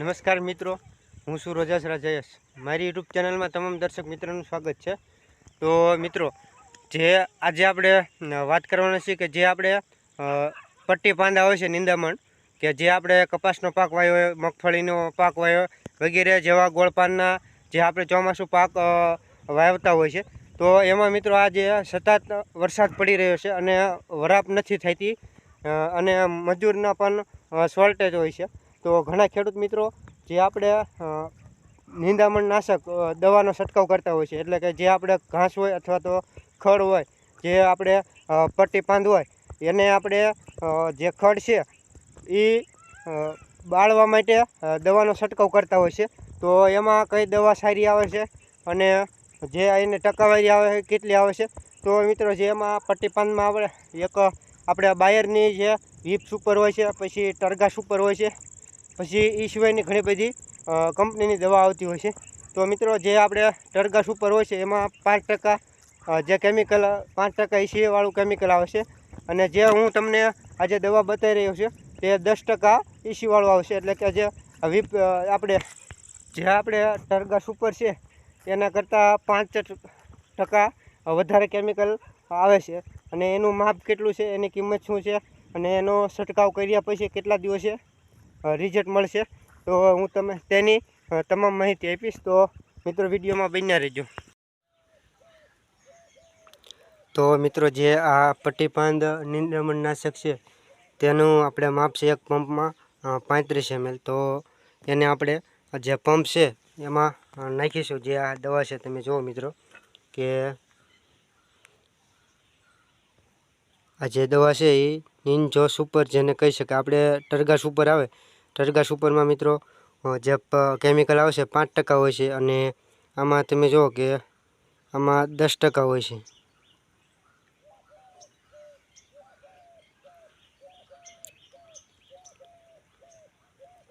નમસ્કાર મિત્રો, હું છું રોજાસરા જયેશ મારી યુટ્યુબ ચેનલમાં તમામ દર્શક મિત્રોનું સ્વાગત છે. તો મિત્રો, જે આજે આપણે વાત કરવાના છીએ કે જે આપણે પટ્ટી પાંદા હોય છે નિંદામણ, કે જે આપણે કપાસનો પાક વાવ્યો હોય મગફળીનો પાક વાવ્યો વગેરે જેવા ગોળપાનના જે આપણે ચોમાસું પાક વાવતા હોય છે. તો એમાં મિત્રો આજે સતત વરસાદ પડી રહ્યો છે અને વરાપ નથી થતી અને મજૂરના પણ શોર્ટેજ હોય છે. તો ઘણા ખેડૂત મિત્રો જે આપણે નિંદામણનાશક નિંદામણ નાશક દવાનો છંટકાવ કરતા હોય છે. એટલે કે જે આપણે ઘાસ હોય અથવા તો ખડ હોય, જે આપણે પટ્ટી પાંદ હોય, એને આપણે જે ખડ છે એ બાળવા માટે દવાનો છંટકાવ કરતા હોય છે. તો એમાં કઈ દવા સારી આવે છે અને જે એને ટકાવારી આવે છે, કેટલી આવે છે, તો મિત્રો જે એમાં પટ્ટી પાંદમાં આપણે, એક આપણે બાયરની જે વીપ સુપર હોય છે, પછી ટરગા સુપર હોય છે પછી એ સિવાયની ઘણી બધી કંપનીની દવા આવતી હોય છે. તો મિત્રો, જે આપણે ટરગા સુપર હોય છે, એમાં પાંચ ટકા જે કેમિકલ પાંચ ટકા ઈસીએવાળું કેમિકલ આવે છે. અને જે હું તમને આજે દવા બતાવી રહ્યો છું, તે દસ ટકા ઈસીવાળું આવશે એટલે કે જે વિપ આપણે, જે આપણે ટરગા સુપર છે, એના કરતાં પાંચ ટકા વધારે કેમિકલ આવે છે. અને એનું માપ કેટલું છે, એની કિંમત શું છે, અને એનો છંટકાવ કર્યા પછી કેટલા દિવસે રિઝલ્ટ મળશે. તો હું તમે તેની તમામ માહિતી આપીશ. તો મિત્રો, વિડીયોમાં બન્યા રહેજો. તો મિત્રો, જે આ પટ્ટીપાંદ નિંદામણ નાશક છે, તેનું આપણે માપ છે એક પંપમાં પાંત્રીસ એમએલ તો એને આપણે જે પંપ છે, એમાં નાખીશું. જે આ દવા છે, તમે જુઓ મિત્રો, કે આ જે દવા છે એ નિંજો સુપર જેને કહી શકાય. આપણે ટરગા સુપર આવે ટરગા સુપરમાં મિત્રો જે કેમિકલ આવશે પાંચ ટકા હોય છે અને આમાં તમે જુઓ કે આમાં દસ ટકા હોય છે.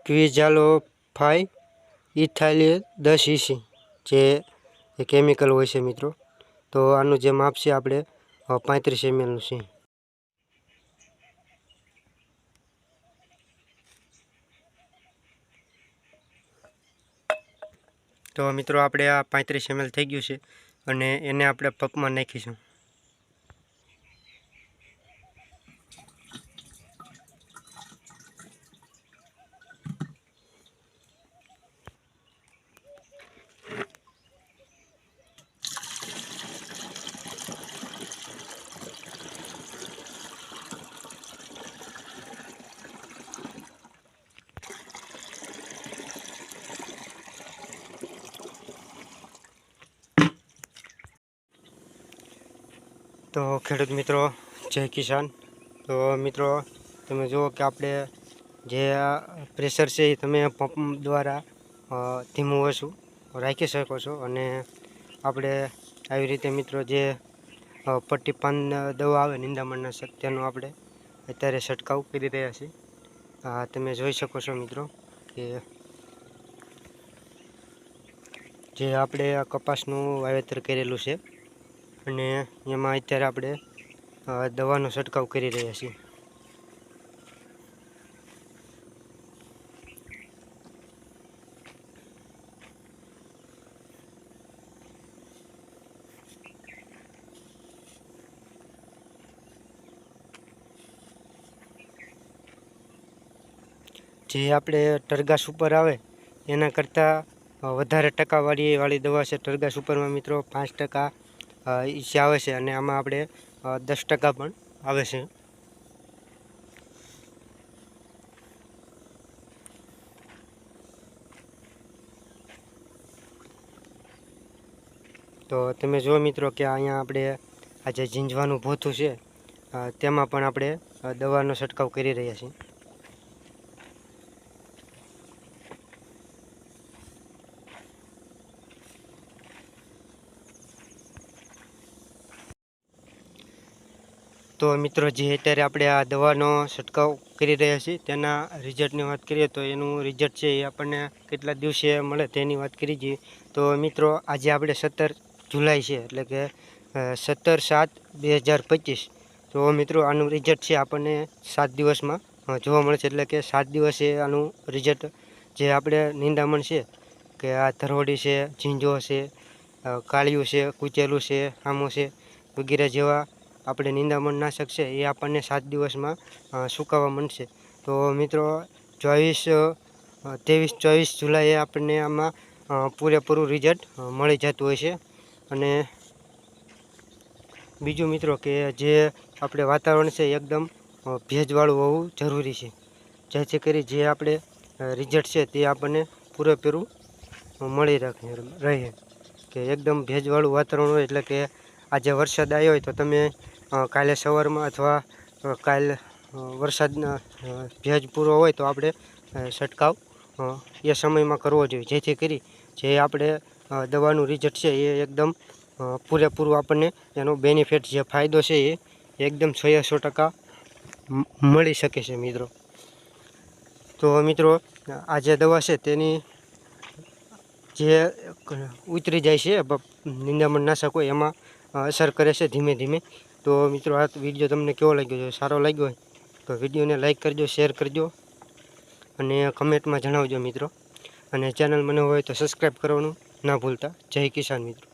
ક્વિઝાલો ફાઈ, ઇથાઇલ દસ ઈસી જે કેમિકલ હોય છે મિત્રો. તો આનું જે માપ છે આપણે પાંત્રીસ એમએલનું છે. તો મિત્રો આપણે આ પાંત્રીસ એમએલ થઈ ગયું છે અને એને આપણે પપમાં નાખીશું. તો ખેડૂત મિત્રો, જય કિસાન. તો મિત્રો, તમે જુઓ કે આપણે જે પ્રેશર છે એ તમે પંપ દ્વારા ધીમું ઓછું રાખી શકો છો અને આપણે આવી રીતે મિત્રો જે પટ્ટી પાન દવા આવે નિંદામણનાશક તેનો આપણે અત્યારે છંટકાવ કરી રહ્યા છીએ. તમે જોઈ શકો છો મિત્રો કે જે આપણે કપાસનું વાવેતર કરેલું છે. અને એમાં અત્યારે આપણે દવાનો છંટકાવ કરી રહ્યા છીએ. જે આપણે ટરગા સુપર આવે, એના કરતાં વધારે ટકાવાળી વાળી દવા છે. ટરગા સુપરમાં મિત્રો પાંચ ટકા અ, આવે છે અને આમાં આપણે દસ ટકા પણ આવે છે. તો તમે જુઓ મિત્રો કે અહીંયા આપણે આ જે ઝીંઝવાનું ભોથું છે તેમાં પણ આપણે દવાનો છંટકાવ કરી રહ્યા છીએ. તો મિત્રો, જે અત્યારે આપણે આ દવાનો છંટકાવ કરી રહ્યા છીએ, તેના રિઝલ્ટની વાત કરીએ તો એનું રિઝલ્ટ છે એ આપણને કેટલા દિવસે મળે તેની વાત કરી છે તો મિત્રો, આજે આપણે સત્તર જુલાઈ છે, એટલે કે સત્તર સાત બે હજાર પચીસ. તો મિત્રો, આનું રિઝલ્ટ છે આપણને સાત દિવસમાં જોવા મળે છે, એટલે કે સાત દિવસે આનું રિઝલ્ટ જે આપણે નિંદામણ છે, કે આ ધરોડી છે, ઝીંઝો છે કાળિયું છે, કૂચેલું છે, આમો છે, વગેરે જેવા આપણે નિંદામણ નાશક છે એ આપણને સાત દિવસમાં સુકાવા મળશે તો મિત્રો, ચોવીસ ત્રેવીસ, ચોવીસ જુલાઈએ આપણને આમાં પૂરેપૂરું રિઝલ્ટ મળી જતું હોય છે. અને બીજું મિત્રો કે જે આપણે વાતાવરણ છે એકદમ ભેજવાળું હોવું જરૂરી છે. જેથી કરી જે આપણે રિઝલ્ટ છે તે આપણને પૂરેપૂરું મળી રાખે, રહે. કે એકદમ ભેજવાળું વાતાવરણ હોય એટલે કે આજે વરસાદ આવ્યો હોય તો તમે કાલે સવારમાં અથવા કાલ વરસાદના ભેજ પૂરો હોય તો આપણે છંટકાવ એ સમયમાં કરવો જોઈએ. જેથી કરી જે આપણે દવાનું રિઝલ્ટ છે એ એકદમ પૂરેપૂરું આપણને એનો બેનિફિટ જે ફાયદો છે એ એકદમ સો સો ટકા મળી શકે છે મિત્રો. તો મિત્રો, આ જે દવા છે તેની જે ઉતરી જાય છે નિંદામણ નાશક હોય એમાં અસર કરે છે ધીમે ધીમે. તો મિત્રો, આ વીડિયો તમને કેવો લાગ્યો? છે સારો લાગ્યો હોય, તો વિડીયોને લાઇક કરજો શેર કરજો. અને કમેન્ટમાં જણાવજો મિત્રો. અને ચેનલ મને હોય તો સબસ્ક્રાઈબ કરવાનું ના ભૂલતા. જય કિસાન મિત્રો.